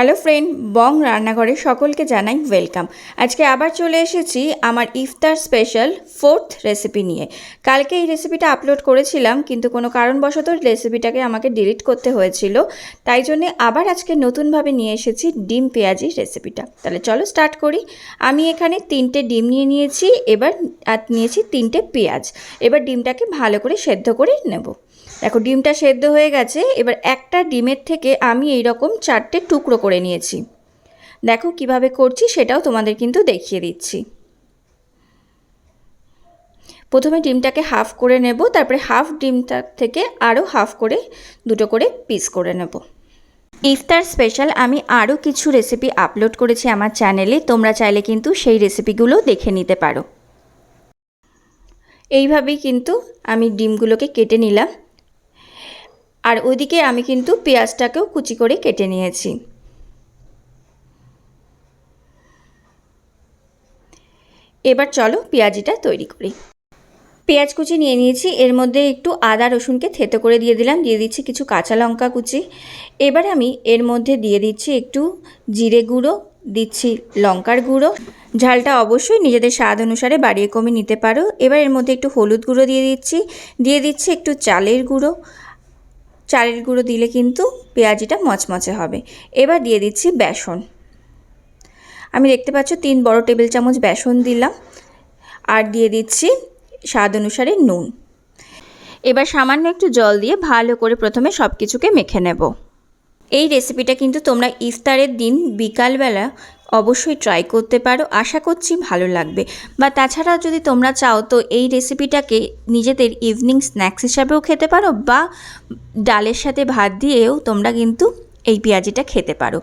Hello friend, বং রান্নাঘরে সকলকে জানাই ওয়েলকাম। আজকে আবার চলে এসেছি আমার ইফতার স্পেশাল ফোর্থ রেসিপি নিয়ে। কালকে এই রেসিপিটা আপলোড করেছিলাম, কিন্তু কোনো কারণবশত রেসিপিটাকে আমাকে ডিলিট করতে হয়েছিল। তাই জন্যে আবার আজকে নতুনভাবে নিয়ে এসেছি ডিম পেঁয়াজি রেসিপিটা। তাহলে চলো স্টার্ট করি। আমি এখানে তিনটে ডিম নিয়ে নিয়েছি, এবার আর নিয়েছি তিনটে পেঁয়াজ। এবার ডিমটাকে ভালো করে সেদ্ধ করে নেব। দেখো ডিমটা সেদ্ধ হয়ে গেছে, এবার একটা ডিমের থেকে আমি এই রকম চারটে টুকরো করে নিয়েছি। দেখো কীভাবে করছি সেটাও তোমাদের কিন্তু দেখিয়ে দিচ্ছি। প্রথমে ডিমটাকে হাফ করে নেব, তারপরে হাফ ডিমটা থেকে আরও হাফ করে, দুটো করে পিস করে নেব। ইফতার স্পেশাল আমি আরও কিছু রেসিপি আপলোড করেছি আমার চ্যানেলে, তোমরা চাইলে কিন্তু সেই রেসিপিগুলো দেখে নিতে পারো। এইভাবেই কিন্তু আমি ডিমগুলোকে কেটে নিলাম। আর ওদিকে আমি কিন্তু পেঁয়াজটাকেও কুচি করে কেটে নিয়েছি। এবার চলো পেঁয়াজিটা তৈরি করি। পেঁয়াজ কুচি নিয়ে নিয়েছি, এর মধ্যে একটু আদা, রসুনকে থেতো করে দিয়ে দিলাম, দিয়ে দিচ্ছি কিছু কাঁচা লঙ্কা কুচি। এবার আমি এর মধ্যে দিয়ে দিচ্ছি একটু জিরে গুঁড়ো, দিচ্ছি লঙ্কার গুঁড়ো। ঝালটা অবশ্যই নিজেদের স্বাদ অনুসারে বাড়িয়ে কমে নিতে পারো। এবার এর মধ্যে একটু হলুদ গুঁড়ো দিয়ে দিচ্ছি দিয়ে দিচ্ছি একটু চালের গুঁড়ো। চালের গুঁড়ো দিলে কিন্তু পেঁয়াজিটা মচমচে হবে। এবার দিয়ে দিচ্ছি বেসন। আমি দেখতে পাচ্ছ তিন বড় টেবিল চামচ বেসন দিলাম আর দিয়ে দিচ্ছি স্বাদ অনুসারে নুন। এবার সামান্য একটু জল দিয়ে ভালো করে প্রথমে সব কিছুকে মেখে নেব। এই রেসিপিটা কিন্তু তোমরা ইফতারের দিন বিকালবেলা অবশ্যই ট্রাই করতে পারো। আশা করছি ভালো লাগবে। বা তাছাড়া যদি তোমরা চাও তো এই রেসিপিটাকে নিজেদের ইভিনিং স্ন্যাক্স হিসাবেও খেতে পারো বা ডালের সাথে ভাত দিয়েও তোমরা কিন্তু এই পেঁয়াজিটা খেতে পারো।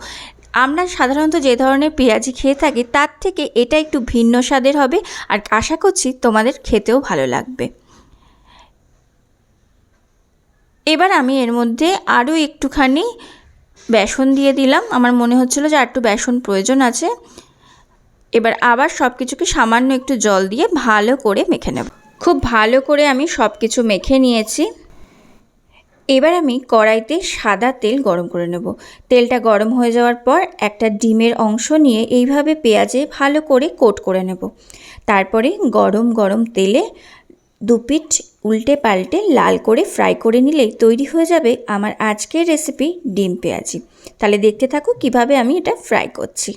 আমরা সাধারণত যে ধরনের পেঁয়াজি খেয়ে থাকি, তার থেকে এটা একটু ভিন্ন স্বাদের হবে আর আশা করছি তোমাদের খেতেও ভালো লাগবে। এবার আমি এর মধ্যে আরও একটুখানি বেসন দিয়ে দিলাম। আমার মনে হচ্ছিল যে একটু বেসন প্রয়োজন আছে। এবার আবার সব কিছুকে সামান্য একটু জল দিয়ে ভালো করে মেখে নেব। খুব ভালো করে আমি সব কিছু মেখে নিয়েছি। এবার আমি কড়াইতে সাদা তেল গরম করে নেব। তেলটা গরম হয়ে যাওয়ার পর একটা ডিমের অংশ নিয়ে এইভাবে পেঁয়াজে ভালো করে কোট করে নেব। তারপরে গরম গরম তেলে দুপিট উল্টে পাল্টে লাল করে ফ্রাই করে নিলেই তৈরি হয়ে যাবে আমার আজকের রেসিপি ডিম পেঁয়াজি। তাহলে দেখতে থাকো কীভাবে আমি এটা ফ্রাই করছি।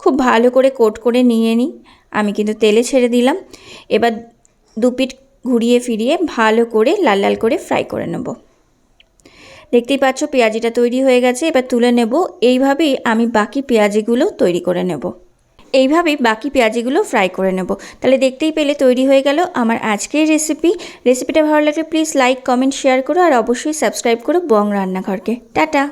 খুব ভালো করে কোট করে নিয়ে নিই। আমি কিন্তু তেলে ছেড়ে দিলাম। এবার দুপিট ঘুরিয়ে ফিরিয়ে ভালো করে লাল লাল করে ফ্রাই করে নেব। দেখতেই পাচ্ছ পেঁয়াজিটা তৈরি হয়ে গেছে, এবার তুলে নেব। এইভাবেই আমি বাকি পেঁয়াজিগুলো তৈরি করে নেব। এইভাবেই বাকি পেঁয়াজিগুলো ফ্রাই করে নেব। তাহলে দেখতেই পেলে তৈরি হয়ে গেল আমার আজকের রেসিপি রেসিপিটা ভালো লাগলে প্লিজ লাইক কমেন্ট শেয়ার করো আর অবশ্যই সাবস্ক্রাইব করো বং রান্নাঘরকে। টাটা!